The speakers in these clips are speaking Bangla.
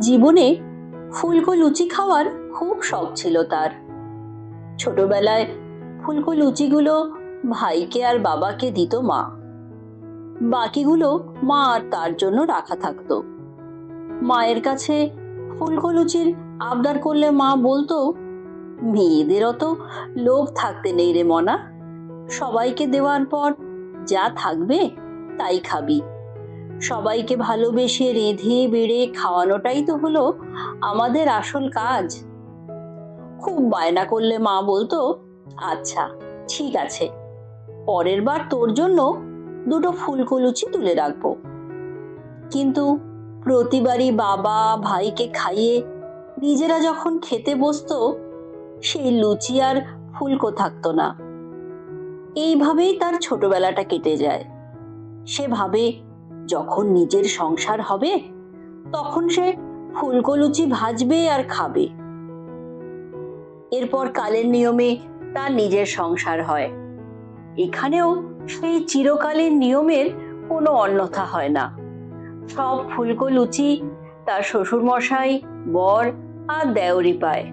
জীবনে ফুলকো লুচি খাওয়ার খুব শখ ছিল তার। ছোটবেলায় ফুলকো লুচিগুলো ভাইকে আর বাবাকে দিত মা। বাকিগুলো মা আর তার জন্য রাখা থাকতো। মায়ের কাছে ফুলকো লুচির আবদার করলে মা বলতো, মেয়েদের অত লোভ থাকতে নেই রে মনা। সবাইকে দেওয়ার পর যা থাকবে তাই খাবি। সবাইকে ভালোবেসে রেঁধে বেড়ে খাওয়ানোটাই তো হলো আমাদের আসল কাজ। খুব বায়না করলে মা বলতো আচ্ছা ঠিক আছে, পরের বার তোর জন্য দুটো ফুলকো লুচি তুলে রাখব। কিন্তু প্রতিবারই বাবা ভাইকে খাইয়ে নিজেরা যখন খেতে বসতো, সেই লুচি আর ফুলকো থাকতো না। এইভাবেই তার ছোটবেলাটা কেটে যায়। সে ভাবে যখন নিজের সংসার হবে, তখন সে ফুলকো লুচি ভাজবে আর খাবে। এরপর কালের নিয়মে তার নিজের সংসার হয়। এখানেও সেই চিরকালের নিয়মের কোনো অন্যথা হয় না। সব ফুলকো লুচি তার শ্বশুর মশাই বর আর দেওরি পায়।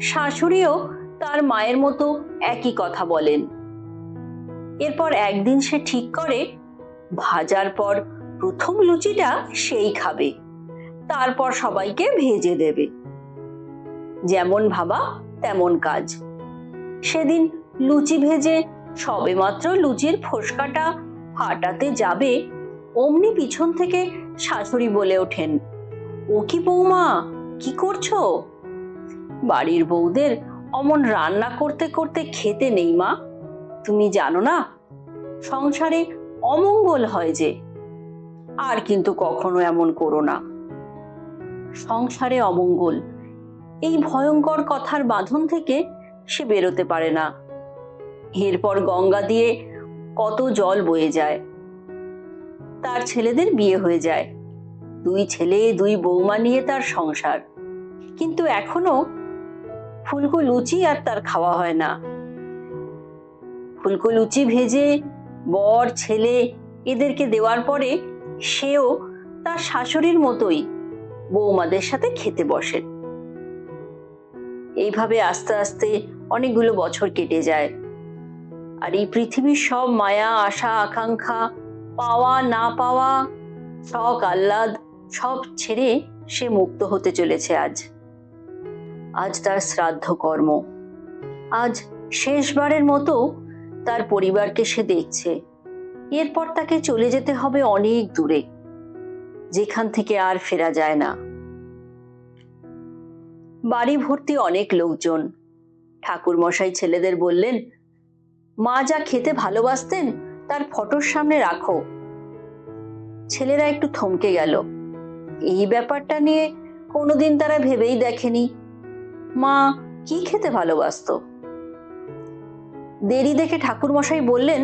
শাশুড়িও তার মায়ের মতো একই কথা বলেন। এরপর একদিন সে ঠিক করে ভাজার পর প্রথম লুচিটা সেই খাবে। তারপর সবাইকে ভেজে দেবে। যেমন ভাবা তেমন কাজ। সেদিন লুচি ভেজে সবেমাত্র লুচির ফোসকাটা ফাটাতে যাবে, অমনি পিছন থেকে শাশুড়ি বলে ওঠেন, ও কি বৌমা, কি করছ? বাড়ির বউদের অমন রান্না করতে করতে খেতে নেই মা। তুমি জানো না, সংসারে অমঙ্গল হয় যে। আর কিন্তু কখনো এমন করো না। সংসারে অমঙ্গল। এই ভয়ঙ্কর কথার বাঁধন থেকে সে বেরোতে পারে না। এরপর গঙ্গা দিয়ে কত জল বয়ে যায়। তার ছেলেদের বিয়ে হয়ে যায়। দুই ছেলে, দুই বৌমা নিয়ে তার সংসার। কিন্তু এখনও ফুলকো লুচি আর তার খাওয়া হয় না। ফুলকো লুচি ভেজে বর ছেলে এদেরকে দেওয়ার পরে সেও তার শাশুড়ির মতোই বৌমাদের সাথে খেতে বসেন এইভাবে আস্তে আস্তে অনেকগুলো বছর কেটে যায়। আর এই পৃথিবীর সব মায়া, আশা, আকাঙ্ক্ষা, পাওয়া, না পাওয়া, শখ, আহ্লাদ, সব ছেড়ে সে মুক্ত হতে চলেছে আজ। আজ তার শ্রাদ্ধ কর্ম। আজ শেষবারের মতো তার পরিবারকে সে দেখছে। এরপর তাকে চলে যেতে হবে অনেক দূরে। যেখান থেকে আর ফেরা যায় না। বাড়ি ভর্তি অনেক লোকজন। ঠাকুর মশাই ছেলেদের বললেন, মা যা খেতে ভালোবাসতেন, তার ফটোর সামনে রাখো। ছেলেরা একটু থমকে গেল। এই ব্যাপারটা নিয়ে কোনোদিন তারা ভেবেই দেখেনি। মা, কি খেতে ভালোবাসতো? দেরি দেখে ঠাকুর মশাই বললেন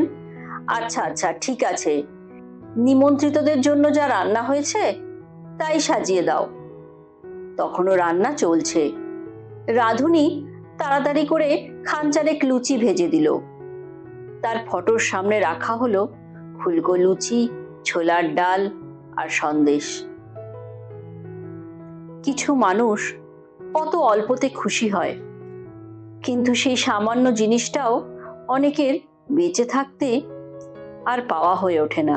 আচ্ছা আচ্ছা ঠিক আছে। নিমন্ত্রিতদের জন্য যা রান্না হয়েছে, তাই সাজিয়ে দাও। তখনও রান্না চলছে। রাধুনি তাড়াতাড়ি করে খানচারেক লুচি ভেজে দিল। তার ফটোর সামনে রাখা হলো ফুলকো লুচি, ছোলার ডাল আর সন্দেশ। কিছু মানুষ কত অল্পতে খুশি হয়, কিন্তু সেই সামান্য জিনিসটাও অনেকের বেঁচে থাকতে আর পাওয়া হয়ে ওঠে না।